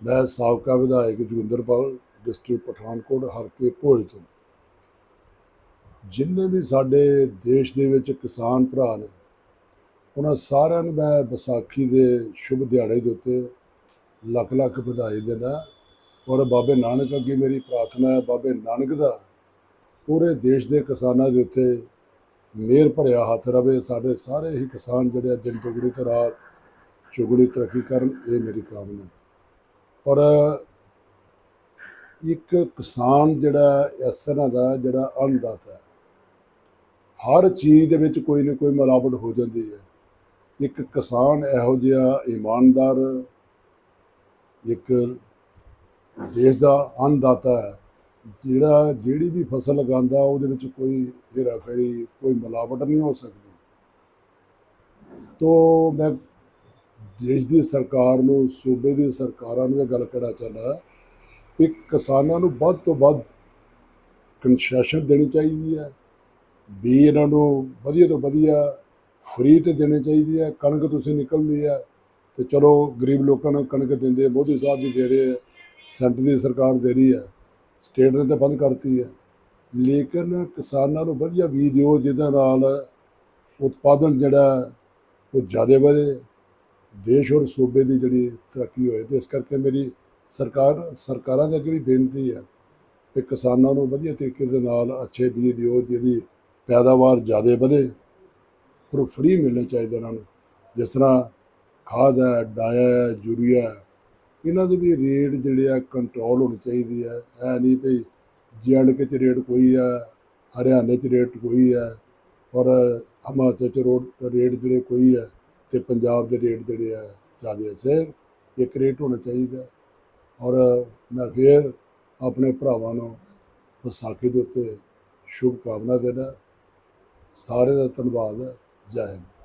ਮੈਂ ਸਾਬਕਾ ਵਿਧਾਇਕ ਜੋਗਿੰਦਰਪਾਲ, ਡਿਸਟ੍ਰਿਕਟ ਪਠਾਨਕੋਟ ਹਲਕੇ ਭੋਜ ਤੋਂ। ਜਿੰਨੇ ਵੀ ਸਾਡੇ ਦੇਸ਼ ਦੇ ਵਿੱਚ ਕਿਸਾਨ ਭਰਾ ਨੇ, ਉਹਨਾਂ ਸਾਰਿਆਂ ਨੂੰ ਮੈਂ ਵਿਸਾਖੀ ਦੇ ਸ਼ੁਭ ਦਿਹਾੜੇ ਦੇ ਉੱਤੇ ਲੱਖ ਲੱਖ ਵਧਾਈ ਦਿੰਦਾ ਔਰ ਬਾਬੇ ਨਾਨਕ ਅੱਗੇ ਮੇਰੀ ਪ੍ਰਾਰਥਨਾ ਹੈ, ਬਾਬੇ ਨਾਨਕ ਦਾ ਪੂਰੇ ਦੇਸ਼ ਦੇ ਕਿਸਾਨਾਂ ਦੇ ਉੱਤੇ ਮੇਰ ਭਰਿਆ ਹੱਥ ਰਵੇ। ਸਾਡੇ ਸਾਰੇ ਹੀ ਕਿਸਾਨ ਜਿਹੜੇ ਆ ਦਿਨ ਦੁਗੜੀ ਤੇ ਰਾਤ ਚੁਗੜੀ ਤਰੱਕੀ ਕਰਨ, ਇਹ ਮੇਰੀ ਕਾਮਨਾ ਹੈ। ਔਰ ਇੱਕ ਕਿਸਾਨ ਜਿਹੜਾ ਇਸ ਤਰ੍ਹਾਂ ਦਾ ਜਿਹੜਾ ਅੰਨਦਾਤਾ ਹੈ, ਹਰ ਚੀਜ਼ ਦੇ ਵਿੱਚ ਕੋਈ ਨਾ ਕੋਈ ਮਿਲਾਵਟ ਹੋ ਜਾਂਦੀ ਹੈ। ਇੱਕ ਕਿਸਾਨ ਇਹੋ ਜਿਹਾ ਇਮਾਨਦਾਰ, ਇੱਕ ਦੇਸ਼ ਦਾ ਅੰਨਦਾਤਾ ਹੈ, ਜਿਹੜਾ ਜਿਹੜੀ ਵੀ ਫਸਲ ਲਗਾਉਂਦਾ ਉਹਦੇ ਵਿੱਚ ਕੋਈ ਹੇਰਾਫੇਰੀ, ਕੋਈ ਮਿਲਾਵਟ ਨਹੀਂ ਹੋ ਸਕਦੀ। ਤੋ ਮੈਂ ਦੇਸ਼ ਦੀ ਸਰਕਾਰ ਨੂੰ, ਸੂਬੇ ਦੀ ਸਰਕਾਰਾਂ ਨੂੰ ਇਹ ਗੱਲ ਕਹਿਣਾ ਚਾਹੁੰਦਾ ਕਿ ਕਿਸਾਨਾਂ ਨੂੰ ਵੱਧ ਤੋਂ ਵੱਧ ਕਨਸੈਸ਼ਨ ਦੇਣੀ ਚਾਹੀਦੀ ਹੈ। ਵੀ ਇਹਨਾਂ ਨੂੰ ਵਧੀਆ ਤੋਂ ਵਧੀਆ ਫਰੀ ਤੇ ਦੇਣੀ ਚਾਹੀਦੀ ਹੈ। ਕਣਕ ਤੁਸੀਂ ਨਿਕਲਦੀ ਹੈ ਤੇ ਚਲੋ ਗਰੀਬ ਲੋਕਾਂ ਨੂੰ ਕਣਕ ਦਿੰਦੇ ਮੋਦੀ ਸਾਹਿਬ ਵੀ ਦੇ ਰਹੇ ਹੈ ਸੈਂਟਰ ਦੀ ਸਰਕਾਰ ਦੇ ਰਹੀ ਹੈ, ਸਟੇਟ ਨੇ ਤਾਂ ਬੰਦ ਕਰਤੀ ਹੈ। ਲੇਕਿਨ ਕਿਸਾਨਾਂ ਨੂੰ ਵਧੀਆ ਬੀਜ ਦਿਓ, ਜਿਹਦੇ ਨਾਲ ਉਤਪਾਦਨ ਜਿਹੜਾ ਉਹ ਜ਼ਿਆਦਾ ਵਧੇ। ਦੇਸ਼ ਔਰ ਸੂਬੇ ਦੀ ਜਿਹੜੀ ਤਰੱਕੀ ਹੋਏ ਤੇ ਇਸ ਕਰਕੇ ਮੇਰੀ ਸਰਕਾਰ, ਸਰਕਾਰਾਂ ਦੇ ਅੱਗੇ ਵੀ ਬੇਨਤੀ ਹੈ ਕਿ ਕਿਸਾਨਾਂ ਨੂੰ ਵਧੀਆ ਤਰੀਕੇ ਦੇ ਨਾਲ ਅੱਛੇ ਬੀਜ ਦਿਓ, ਜਿਹਦੀ ਪੈਦਾਵਾਰ ਜ਼ਿਆਦਾ ਵਧੇ ਔਰ ਫ੍ਰੀ ਮਿਲਣੇ ਚਾਹੀਦੇ ਉਹਨਾਂ ਨੂੰ। ਜਿਸ ਤਰ੍ਹਾਂ ਖਾਦ ਹੈ, ਡਾਇਆ ਹੈ, ਯੂਰੀਆ ਇਹਨਾਂ ਦੇ ਵੀ ਰੇਟ ਜਿਹੜੇ ਆ ਕੰਟਰੋਲ ਹੋਣੀ ਚਾਹੀਦੀ ਹੈ ਐ ਨਹੀਂ ਭਈ ਜੀਐਂਡਕੇ ਚ ਰੇਟ ਕੋਈ ਹੈ ਹਰਿਆਣੇ ਚ ਰੇਟ ਕੋਈ ਹੈ ਔਰ ਹਿਮਾਚਲ ਚ ਰੋਡ, ਰੇਟ ਜਿਹੜੇ ਕੋਈ ਹੈ ਤੇ ਪੰਜਾਬ ਦੇ ਰੇਟ ਜਿਹੜੇ ਆ ਜ਼ਿਆਦਾ ਸੇਮ ਇੱਕ ਰੇਟ ਹੋਣਾ ਚਾਹੀਦਾ। ਔਰ ਮੈਂ ਫੇਰ ਆਪਣੇ ਭਰਾਵਾਂ ਨੂੰ ਵਿਸਾਖੀ ਦੇ ਉੱਤੇ ਸ਼ੁਭ ਕਾਮਨਾ ਦੇਣਾ। ਸਾਰੇ ਦਾ ਧੰਨਵਾਦ। ਜੈ ਹਿੰਦ।